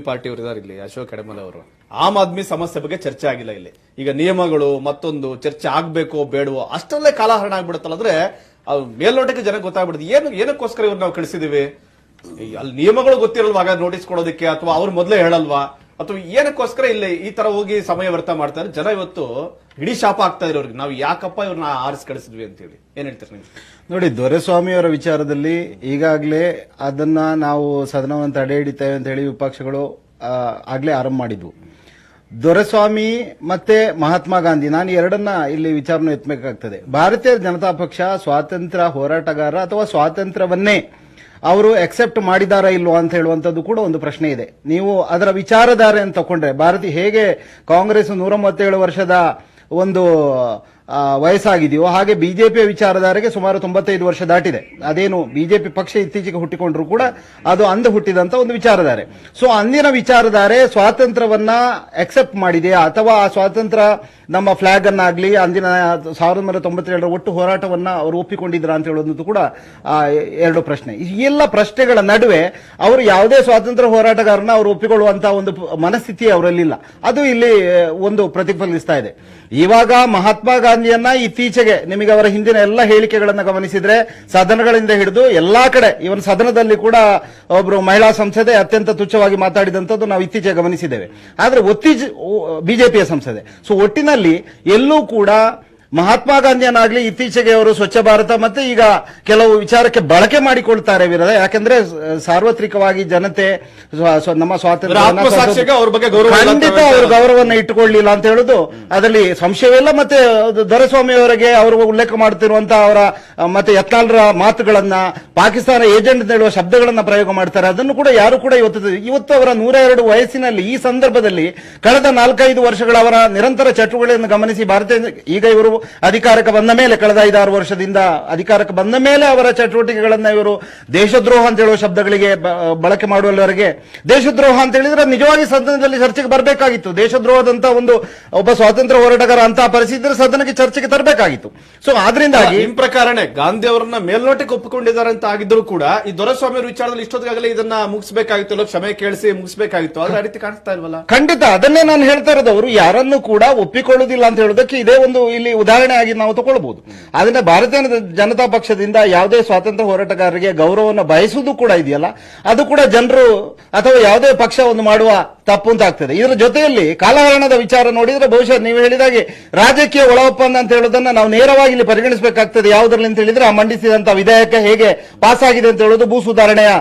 Party ಅವರು ಇದಾರೆ ಇಲ್ಲಿ ಅಶೋಕ್ ಕಡೆಮಲೆ ಅವರು ಆಮ್ ಆದ್ಮಿ ಸಮಸ್ಯೆ ಬಗ್ಗೆ ಚರ್ಚೆ ಆಗಿಲ್ಲ ಇಲ್ಲಿ. ಈಗ ನಿಯಮಗಳು ಮತ್ತೊಂದು ಚರ್ಚೆ ಆಗ್ಬೇಕೋ ಬೇಡವೋ ಅಷ್ಟಲ್ಲೇ ಕಾಲಹರಣ ಆಗ್ಬಿಡುತ್ತಲ್ಲ ಅಂದ್ರೆ ಅದು ಮೇಲ್ನೋಟಕ್ಕೆ ಜನಕ್ಕೆ ಗೊತ್ತಾಗ್ಬಿಡುತ್ತೆ. ಏನು, ಏನಕ್ಕೋಸ್ಕರ ಇವ್ರು ನಾವು ಕಳಿಸಿದೀವಿ? ಅಲ್ಲಿ ನಿಯಮಗಳು ಗೊತ್ತಿರಲ್ವಾ? ನೋಟಿಸ್ ಕೊಡೋದಕ್ಕೆ ಅಥವಾ ಅವ್ರು ಮೊದಲೇ ಹೇಳಲ್ವಾ? ಅಥವಾ ಏನಕ್ಕೋಸ್ಕರ ಇಲ್ಲಿ ಈ ತರ ಹೋಗಿ ಸಮಯ ವ್ಯರ್ಥ ಮಾಡ್ತಾರೆ? ಜನ ಇವತ್ತು ಇಡೀ ಶಾಪ ಆಗ್ತಾ ಇರೋರಿಗೆ, ನಾವು ಯಾಕಪ್ಪ ಇವ್ರನ್ನ ಆರಿಸಿ ಕಳಿಸಿದ್ವಿ ಅಂತೇಳಿ. ಏನ್ ಹೇಳ್ತೀರಿ ನೀವು? ನೋಡಿ, ದೊರೆಸ್ವಾಮಿಯವರ ವಿಚಾರದಲ್ಲಿ ಈಗಾಗಲೇ ಅದನ್ನ ನಾವು ಸದನವನ್ನು ತಡೆ ಹಿಡಿತೇವೆ ಅಂತ ಹೇಳಿ ವಿಪಕ್ಷಗಳು ಆಗ್ಲೇ ಆರಂಭ ಮಾಡಿದ್ವು. ದೊರೆಸ್ವಾಮಿ ಮತ್ತೆ ಮಹಾತ್ಮ ಗಾಂಧಿ, ನಾನು ಎರಡನ್ನ ಇಲ್ಲಿ ವಿಚಾರನ ಎತ್ತಬೇಕಾಗ್ತದೆ. ಭಾರತೀಯ ಜನತಾ ಪಕ್ಷ ಸ್ವಾತಂತ್ರ್ಯ ಹೋರಾಟಗಾರ ಅಥವಾ ಸ್ವಾತಂತ್ರ್ಯವನ್ನೇ ಅವರು ಅಕ್ಸೆಪ್ಟ್ ಮಾಡಿದಾರಾ ಇಲ್ವಾ ಅಂತ ಹೇಳುವಂತದ್ದು ಕೂಡ ಒಂದು ಪ್ರಶ್ನೆ ಇದೆ. ನೀವು ಅದರ ವಿಚಾರಧಾರೆ ಅಂತ ತಕೊಂಡ್ರೆ ಭಾರತೀಯ ಹೇಗೆ ಕಾಂಗ್ರೆಸ್ ನೂರ ಮೂವತ್ತೇಳು ವರ್ಷದ ಒಂದು ವಯಸ್ಸಾಗಿದೆಯೋ ಹಾಗೆ ಬಿಜೆಪಿಯ ವಿಚಾರಧಾರೆಗೆ ಸುಮಾರು ತೊಂಬತ್ತೈದು ವರ್ಷ ದಾಟಿದೆ. ಅದೇನು ಬಿಜೆಪಿ ಪಕ್ಷ ಇತ್ತೀಚೆಗೆ ಹುಟ್ಟಿಕೊಂಡ್ರು ಕೂಡ ಅದು ಅಂದು ಹುಟ್ಟಿದಂತ ಒಂದು ವಿಚಾರಧಾರೆ. ಸೊ ಅಂದಿನ ವಿಚಾರಧಾರೆ ಸ್ವಾತಂತ್ರ್ಯವನ್ನ ಅಕ್ಸೆಪ್ಟ್ ಮಾಡಿದೆಯಾ? ಅಥವಾ ಆ ಸ್ವಾತಂತ್ರ್ಯ ನಮ್ಮ ಫ್ಲಾಗ್ ಅನ್ನಾಗ್ಲಿ ಅಂದಿನ ಸಾವಿರದ ಒಂಬೈನೂರ ತೊಂಬತ್ತೇಳರ ಒಟ್ಟು ಹೋರಾಟವನ್ನ ಅವರು ಒಪ್ಪಿಕೊಂಡಿದ್ರ ಅಂತ ಹೇಳೋದು ಕೂಡ ಎರಡು ಪ್ರಶ್ನೆ. ಎಲ್ಲ ಪ್ರಶ್ನೆಗಳ ನಡುವೆ ಅವರು ಯಾವುದೇ ಸ್ವಾತಂತ್ರ್ಯ ಹೋರಾಟಗಾರನ ಅವರು ಒಪ್ಪಿಕೊಳ್ಳುವಂತಹ ಒಂದು ಮನಸ್ಥಿತಿ ಅವರಲ್ಲಿಲ್ಲ. ಅದು ಇಲ್ಲಿ ಒಂದು ಪ್ರತಿಫಲಿಸ್ತಾ ಇದೆ. ಇವಾಗ ಮಹಾತ್ಮ ಗಾಂಧಿಯನ್ನ ಇತ್ತೀಚೆಗೆ ನಿಮಗೆ ಅವರ ಹಿಂದಿನ ಎಲ್ಲ ಹೇಳಿಕೆಗಳನ್ನು ಗಮನಿಸಿದ್ರೆ ಸದನಗಳಿಂದ ಹಿಡಿದು ಎಲ್ಲಾ ಕಡೆ ಇವನ್ ಸದನದಲ್ಲಿ ಕೂಡ ಒಬ್ರು ಮಹಿಳಾ ಸಂಸದೆ ಅತ್ಯಂತ ತುಚ್ಛವಾಗಿ ಮಾತಾಡಿದಂಥದ್ದು ನಾವು ಇತ್ತೀಚೆಗೆ ಗಮನಿಸಿದ್ದೇವೆ. ಆದ್ರೆ ಒತ್ತಿ ಬಿಜೆಪಿಯ ಸಂಸದೆ. ಸೊ ಒಟ್ಟಿನಲ್ಲಿ ಎಲ್ಲೂ ಕೂಡ ಮಹಾತ್ಮ ಗಾಂಧಿಯನ್ನಾಗ್ಲಿ ಇತ್ತೀಚೆಗೆ ಅವರು ಸ್ವಚ್ಛ ಭಾರತ ಮತ್ತೆ ಈಗ ಕೆಲವು ವಿಚಾರಕ್ಕೆ ಬಳಕೆ ಮಾಡಿಕೊಳ್ತಾರೆ ವಿರೋಧ ಯಾಕಂದ್ರೆ ಸಾರ್ವತ್ರಿಕವಾಗಿ ಜನತೆ ನಮ್ಮ ಸ್ವಾತಂತ್ರ್ಯ ಆತ್ಮಸಾಕ್ಷಿಗೆ ಅವ್ರ ಬಗ್ಗೆ ಗೌರವ ಅಂತ ಖಂಡಿತ ಅವರು ಗೌರವವನ್ನು ಇಟ್ಟುಕೊಳ್ಳಿಲ್ಲ ಅಂತ ಹೇಳುದು. ಅದರಲ್ಲಿ ಸಂಶಯವಿಲ್ಲ ಮತ್ತೆ ದೊರೆಸ್ವಾಮಿ ಅವರಿಗೆ ಅವರು ಉಲ್ಲೇಖ ಮಾಡುತ್ತಿರುವಂತಹ ಅವರ ಮತ್ತೆ ಯತ್ನಾಲ್ರ ಮಾತುಗಳನ್ನ ಪಾಕಿಸ್ತಾನ ಏಜೆಂಟ್ ಅಂತ ಹೇಳುವ ಶಬ್ದಗಳನ್ನ ಪ್ರಯೋಗ ಮಾಡ್ತಾರೆ. ಅದನ್ನು ಕೂಡ ಯಾರು ಕೂಡ ಇವತ್ತು ಇವತ್ತು ಅವರ ನೂರ ಎರಡು ವಯಸ್ಸಿನಲ್ಲಿ ಈ ಸಂದರ್ಭದಲ್ಲಿ ಕಳೆದ ನಾಲ್ಕೈದು ವರ್ಷಗಳ ಅವರ ನಿರಂತರ ಚಟುವಟಿಕೆಯನ್ನು ಗಮನಿಸಿ ಭಾರತೀಯ ಈಗ ಇವರು ಅಧಿಕಾರಕ್ಕೆ ಬಂದ ಮೇಲೆ ಕಳೆದ ಐದಾರು ವರ್ಷದಿಂದ ಅಧಿಕಾರಕ್ಕೆ ಬಂದ ಮೇಲೆ ಅವರ ಚಟುವಟಿಕೆಗಳನ್ನ ಇವರು ದೇಶದ್ರೋಹ ಅಂತ ಹೇಳುವ ಶಬ್ದಗಳಿಗೆ ಬಳಕೆ ಮಾಡುವವರೆಗೆ ದೇಶದ್ರೋಹ ಅಂತ ಹೇಳಿದ್ರೆ ನಿಜವಾಗಿ ಸದನದಲ್ಲಿ ಚರ್ಚೆಗೆ ಬರಬೇಕಾಗಿತ್ತು. ದೇಶದ್ರೋಹದಂತ ಒಂದು ಒಬ್ಬ ಸ್ವಾತಂತ್ರ್ಯ ಹೋರಾಟಗಾರ ಅಂತ ಪರಿಸ್ಥಿತಿ ಸದನಕ್ಕೆ ಚರ್ಚೆಗೆ ತರಬೇಕಾಗಿತ್ತು. ಸೊ ಆದ್ರಿಂದಾಗಿ ನಿಮ್ ಪ್ರಕಾರನೇ ಗಾಂಧಿ ಅವರನ್ನ ಮೇಲ್ನೋಟಕ್ಕೆ ಒಪ್ಪಿಕೊಂಡಿದ್ದಾರೆ ಅಂತ ಆಗಿದ್ರು ಕೂಡ ಈ ದೊರೆಸ್ವಾಮಿ ವಿಚಾರದಲ್ಲಿ ಇಷ್ಟೊತ್ತಿಗಾಗಲೇ ಇದನ್ನ ಮುಗಿಸಬೇಕಾಗಿತ್ತು. ಕ್ಷಮೆ ಕೇಳಿಸಿ ಮುಗಿಸಬೇಕಾಗಿತ್ತು. ಆದ್ರೆ ಆ ರೀತಿ ಕಾಣಿಸ್ತಾ ಇಲ್ವಲ್ಲ? ಖಂಡಿತ ಅದನ್ನೇ ನಾನು ಹೇಳ್ತಾ ಇರೋದು. ಅವರು ಯಾರನ್ನು ಕೂಡ ಒಪ್ಪಿಕೊಳ್ಳುವುದಿಲ್ಲ ಅಂತ ಹೇಳೋದಕ್ಕೆ ಇದೇ ಒಂದು ಇಲ್ಲಿ ಉದಾಹರಣೆ. ಆಗಿ ನಾವು ತಗೊಳ್ಬಹುದು ಆದ್ರಿಂದ ಭಾರತೀಯ ಜನತಾ ಪಕ್ಷದಿಂದ ಯಾವುದೇ ಸ್ವಾತಂತ್ರ್ಯ ಹೋರಾಟಗಾರರಿಗೆ ಗೌರವವನ್ನು ಬಯಸುವುದು ಕೂಡ ಇದೆಯಲ್ಲ. ಅದು ಕೂಡ ಜನರು ಅಥವಾ ಯಾವುದೇ ಪಕ್ಷ ಒಂದು ಮಾಡುವ ತಪ್ಪು ಅಂತ ಆಗ್ತದೆ. ಇದರ ಜೊತೆಯಲ್ಲಿ ಕಾಲಹರಣದ ವಿಚಾರ ನೋಡಿದ್ರೆ ಬಹುಶಃ ನೀವು ಹೇಳಿದಾಗೆ ರಾಜಕೀಯ ಒಳ ಒಪ್ಪಂದ ಅಂತ ಹೇಳೋದನ್ನ ನಾವು ನೇರವಾಗಿ ಇಲ್ಲಿ ಪರಿಗಣಿಸಬೇಕಾಗ್ತದೆ. ಯಾವುದರಲ್ಲಿ ಅಂತ ಹೇಳಿದ್ರೆ ಆ ಮಂಡಿಸಿದಂತ ವಿಧೇಯಕ ಹೇಗೆ ಪಾಸ್ ಆಗಿದೆ ಅಂತ ಹೇಳೋದು ಭೂ ಸುಧಾರಣೆಯ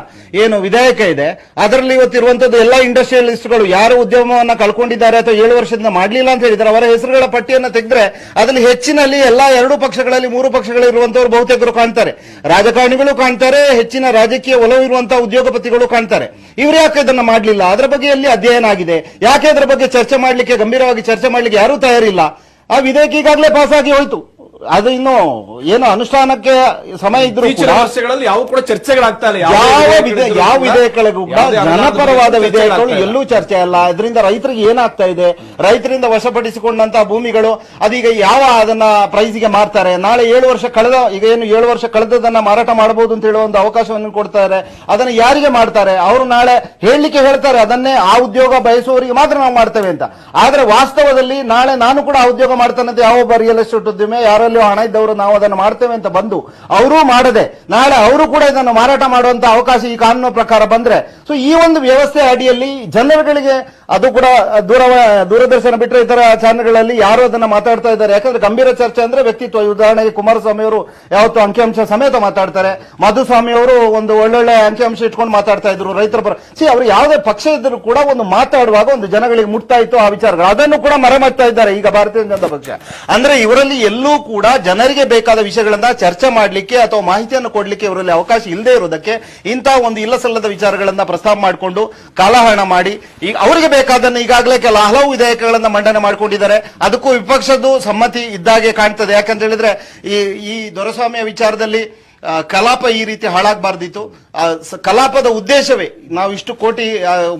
ಏನು ವಿಧೇಯಕ ಇದೆ. ಅದರಲ್ಲಿ ಇವತ್ತಿರುವಂತದ್ದು ಎಲ್ಲ ಇಂಡಸ್ಟ್ರಿಯಲಿಸ್ಟ್ಗಳು ಯಾರು ಉದ್ಯಮವನ್ನ ಕಳ್ಕೊಂಡಿದ್ದಾರೆ ಅಥವಾ ಏಳು ವರ್ಷದಿಂದ ಮಾಡಲಿಲ್ಲ ಅಂತ ಹೇಳಿದ್ರೆ ಅವರ ಹೆಸರುಗಳ ಪಟ್ಟಿಯನ್ನು ತೆಗೆದ್ರೆ ಅದರಲ್ಲಿ ಹೆಚ್ಚಿನಲ್ಲಿ ಎಲ್ಲಾ ಎರಡು ಪಕ್ಷಗಳಲ್ಲಿ, ಮೂರು ಪಕ್ಷಗಳಿರುವಂತವರು ಬಹುತೇಕರು ಕಾಣ್ತಾರೆ. ರಾಜಕಾರಣಿಗಳು ಕಾಣ್ತಾರೆ, ಹೆಚ್ಚಿನ ರಾಜಕೀಯ ಒಲವು ಇರುವಂತಹ ಉದ್ಯೋಗಪತಿಗಳು ಕಾಣ್ತಾರೆ. ಇವರು ಯಾಕೆ ಇದನ್ನ ಮಾಡಲಿಲ್ಲ? ಅದರ ಬಗ್ಗೆ ಎಲ್ಲಿ ಅಧ್ಯಯನ ಆಗಿದೆ? ಯಾಕೆ ಅದರ ಬಗ್ಗೆ ಚರ್ಚೆ ಮಾಡಲಿಕ್ಕೆ, ಗಂಭೀರವಾಗಿ ಚರ್ಚೆ ಮಾಡಲಿಕ್ಕೆ ಯಾರೂ ತಯಾರಿಲ್ಲ? ಆ ವಿಧೇಯಕ ಈಗಾಗಲೇ ಪಾಸ್ ಆಗಿ ಹೋಯ್ತು. ಅದು ಇನ್ನು ಏನು ಅನುಷ್ಠಾನಕ್ಕೆ ಸಮಯ ಇದ್ರು ಸಮಸ್ಯೆಗಳಲ್ಲಿ ಯಾವ ಕೂಡ ಚರ್ಚೆಗಳಾಗ್ತಾ ಇಲ್ಲ. ಯಾವ ಯಾವ ವಿಧೇಯಕಗಳಿಗೂ ಜನಪರವಾದ ವಿಧೇಯಕಗಳು ಎಲ್ಲೂ ಚರ್ಚೆ ಅಲ್ಲ ಇದರಿಂದ ರೈತರಿಗೆ ಏನಾಗ್ತಾ ಇದೆ? ರೈತರಿಂದ ವಶಪಡಿಸಿಕೊಂಡಂತಹ ಭೂಮಿಗಳು ಅದೀಗ ಯಾವ ಅದನ್ನ ಪ್ರೈಸ್ಗೆ ಮಾರ್ತಾರೆ? ನಾಳೆ ಏಳು ವರ್ಷ ಕಳೆದ ಈಗ ಏನು ಏಳು ವರ್ಷ ಕಳೆದದನ್ನ ಮಾರಾಟ ಮಾಡಬಹುದು ಅಂತ ಹೇಳುವ ಒಂದು ಅವಕಾಶವನ್ನು ಕೊಡ್ತಾರೆ ಅದನ್ನ ಯಾರಿಗೆ ಮಾಡ್ತಾರೆ ಅವರು ನಾಳೆ ಹೇಳಲಿಕ್ಕೆ ಹೇಳ್ತಾರೆ ಅದನ್ನೇ ಆ ಉದ್ಯೋಗ ಬಯಸುವವರಿಗೆ ಮಾತ್ರ ನಾವು ಮಾಡ್ತೇವೆ ಅಂತ. ಆದ್ರೆ ವಾಸ್ತವದಲ್ಲಿ ನಾಳೆ ನಾನು ಕೂಡ ಆ ಉದ್ಯೋಗ ಮಾಡ್ತಾನಂತ ಯಾವೊಬ್ಬ ರಿಯಲ್ ಎಸ್ಟೇಟ್ ಉದ್ಯಮಿ ಯಾರಲ್ಲಿಯೋ ಹಣ ಇದ್ದವರು ನಾವು ಅದನ್ನು ಮಾಡ್ತೇವೆ ಅಂತ ಬಂದು ಅವರು ಮಾಡದೆ ನಾಳೆ ಅವರು ಕೂಡ ಇದನ್ನು ಮಾರಾಟ ಮಾಡುವಂತ ಅವಕಾಶ ಈ ಕಾನೂನು ಪ್ರಕಾರ ಬಂದ್ರೆ ಸೊ ಈ ಒಂದು ವ್ಯವಸ್ಥೆ ಅಡಿಯಲ್ಲಿ ಜನರುಗಳಿಗೆ ಅದು ಕೂಡ ದೂರ ದೂರದರ್ಶನ ಬಿಟ್ಟರೆ ಇತರ ಚಾನೆಲ್ಗಳಲ್ಲಿ ಯಾರು ಅದನ್ನ ಮಾತಾಡ್ತಾ ಇದ್ದಾರೆ? ಯಾಕಂದ್ರೆ ಗಂಭೀರ ಚರ್ಚೆ ಅಂದ್ರೆ ವ್ಯಕ್ತಿತ್ವ. ಉದಾಹರಣೆಗೆ ಕುಮಾರಸ್ವಾಮಿ ಅವರು ಯಾವತ್ತು ಅಂಕಿಅಂಶ ಸಮೇತ ಮಾತಾಡ್ತಾರೆ. ಮಧುಸ್ವಾಮಿ ಅವರು ಒಂದು ಒಳ್ಳೊಳ್ಳೆ ಅಂಕಿಅಂಶ ಇಟ್ಕೊಂಡು ಮಾತಾಡ್ತಾ ಇದ್ರು. ರೈತರ ಪರ ಸಿ ಅವರು ಯಾವುದೇ ಪಕ್ಷ ಇದ್ರು ಕೂಡ ಒಂದು ಮಾತಾಡುವಾಗ ಒಂದು ಜನಗಳಿಗೆ ಮುಟ್ತಾ ಇತ್ತು ಆ ವಿಚಾರಗಳು. ಅದನ್ನು ಕೂಡ ಮರೆಮಾಡ್ತಾ ಇದ್ದಾರೆ ಈಗ ಭಾರತೀಯ ಜನತಾ ಪಕ್ಷ. ಅಂದ್ರೆ ಇವರಲ್ಲಿ ಎಲ್ಲೂ ಕೂಡ ಜನರಿಗೆ ಬೇಕಾದ ವಿಷಯಗಳನ್ನ ಚರ್ಚೆ ಮಾಡಲಿಕ್ಕೆ ಅಥವಾ ಮಾಹಿತಿಯನ್ನು ಕೊಡಲಿಕ್ಕೆ ಇವರಲ್ಲಿ ಅವಕಾಶ ಇಲ್ಲದೆ ಇರೋದಕ್ಕೆ ಇಂತಹ ಒಂದು ಇಲ್ಲಸಲ್ಲದ ವಿಚಾರಗಳನ್ನ ಪ್ರಸ್ತಾಪ ಮಾಡಿಕೊಂಡು ಕಾಲಹರಣ ಮಾಡಿ ಈಗ ಅವರಿಗೆ ಬೇಕಾದನ್ನು ಈಗಾಗಲೇ ಕೆಲ ಹಲವು ವಿಧೇಯಕಗಳನ್ನ ಮಂಡನೆ ಮಾಡಿಕೊಂಡಿದ್ದಾರೆ. ಅದಕ್ಕೂ ವಿಪಕ್ಷದ್ದು ಸಮ್ಮತಿ ಇದ್ದಾಗೆ ಕಾಣ್ತದೆ. ಯಾಕಂತ ಹೇಳಿದ್ರೆ ಈ ಈ ದೊರೆಸ್ವಾಮಿಯ ವಿಚಾರದಲ್ಲಿ ಕಲಾಪ ಈ ರೀತಿ ಹಾಳಾಗಬಾರ್ದಿತ್ತು. ಕಲಾಪದ ಉದ್ದೇಶವೇ. ನಾವು ಇಷ್ಟು ಕೋಟಿ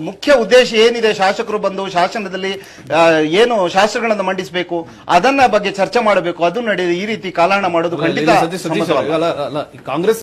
ಮುಖ್ಯ ಉದ್ದೇಶ ಏನಿದೆ? ಶಾಸಕರು ಬಂದು ಶಾಸನದಲ್ಲಿ ಏನು ಶಾಸ್ತ್ರಗಳನ್ನು ಮಂಡಿಸಬೇಕು? ಅದನ್ನ ಬಗ್ಗೆ ಚರ್ಚೆ ಮಾಡಬೇಕು. ಅದು ನಡೆಯುದು ಈ ರೀತಿ ಕಾಲಹರಣ ಮಾಡೋದು ಖಂಡಿತ ಕಾಂಗ್ರೆಸ್